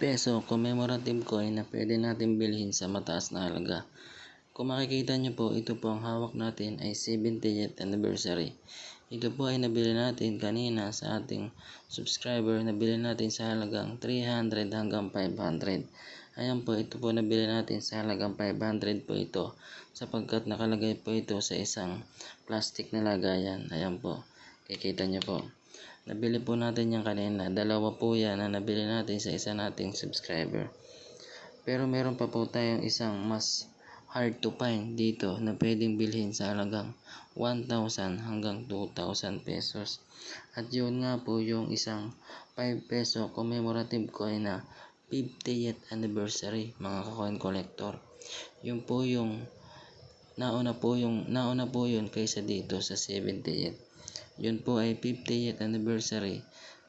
peso commemorative coin na pwede natin bilhin sa mataas na halaga. Kung makikita nyo po, ito po ang hawak natin ay 70th anniversary. Ito po ay nabili natin kanina sa ating subscriber. Nabili natin sa halagang 300 hanggang 500. Ayan po, ito po nabili natin sa halagang 500 po ito. Sapagkat nakalagay po ito sa isang plastic na lagayan. Ayan po, kikita nyo po. Nabili po natin yan kanina. Dalawa po yan na nabili natin sa isa nating subscriber. Pero meron pa po tayong isang mas hard to find dito na pwedeng bilhin sa halagang 1,000 hanggang 2,000 pesos. At yun nga po yung isang 5 peso commemorative coin na 50th anniversary mga coin collector. Yun po yung nauna po yung nauna po yun kaysa dito sa 70th. Yun po ay 50th anniversary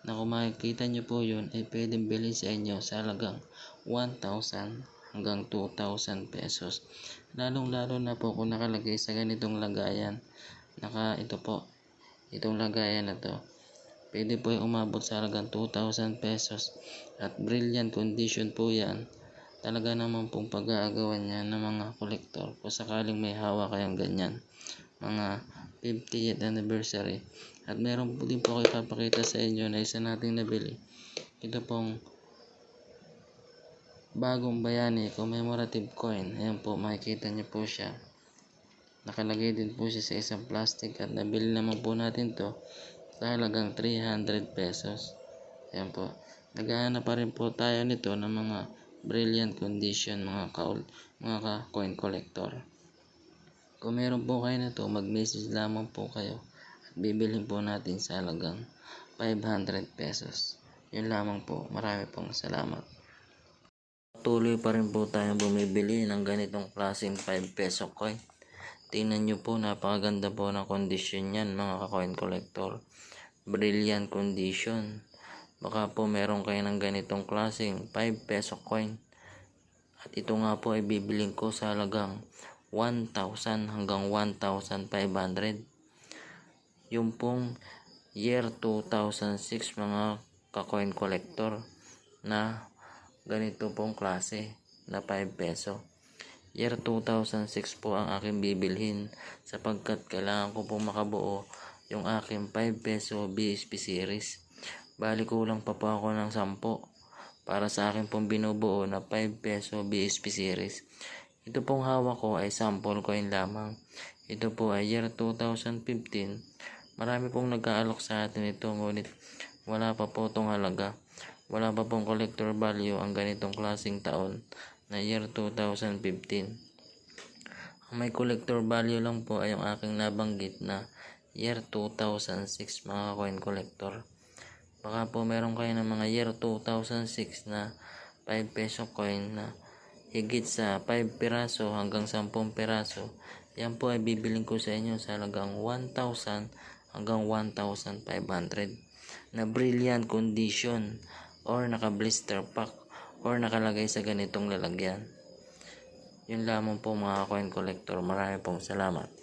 na kung makikita nyo po yun ay pwedeng bilhin sa inyo sa halagang 1,000 hanggang 2,000 pesos. Lalong lalo na po kung nakalagay sa ganitong lagayan. Naka ito po, itong lagayan na to. Pwede po yung umabot sa halagang 2,000 pesos. At brilliant condition po yan. Talaga naman pong pag-aagawan niya ng mga kolektor kung sakaling may hawak kayang ganyan. Mga 50th anniversary. At meron po din po kayo papakita sa inyo na isa nating nabili. Ito pong bagong bayani commemorative coin. Ayan po, makikita niyo po siya. Nakalagay din po siya sa isang plastic at nabili naman po natin to sa halagang 300 pesos. Ayan po. Naghahanap pa rin po tayo nito ng mga brilliant condition mga kaul mga ka coin collector. Kung meron po kayo nito, mag-message lamang po kayo at bibilhin po natin sa halagang 500 pesos. Yun lamang po. Marami pong salamat. Tuloy pa rin po tayong bumibili ng ganitong klaseng 5 peso coin. Tingnan nyo po, napakaganda po ng kondisyon yan mga ka-coin collector. Brilliant condition. Baka po meron kayo ng ganitong klaseng 5 peso coin. At ito nga po ay bibiling ko sa halagang 1,000 hanggang 1,500. Yung pong year 2006 mga ka-coin collector na ganito pong klase na 5 peso. Year 2006 po ang aking bibilhin sapagkat kailangan ko pong makabuo yung aking 5 peso BSP series. Bali kulang pa po ako ng 10 para sa akin pong binubuo na 5 peso BSP series. Ito pong hawak ko ay sample coin lamang. Ito po ay year 2015. Marami pong nag-aalok sa atin ito ngunit wala pa po itong halaga. Wala pa pong collector value ang ganitong klaseng taon na year 2015. Ang may collector value lang po ay yung aking nabanggit na year 2006 mga coin collector. Baka po meron kayo ng mga year 2006 na 5 peso coin na higit sa 5 piraso hanggang 10 piraso. Yan po ay bibiling ko sa inyo sa halagang 1,000 hanggang 1,500 na brilliant condition or naka blister pack or nakalagay sa ganitong lalagyan. Yun lamang po mga coin collector. Marami pong salamat.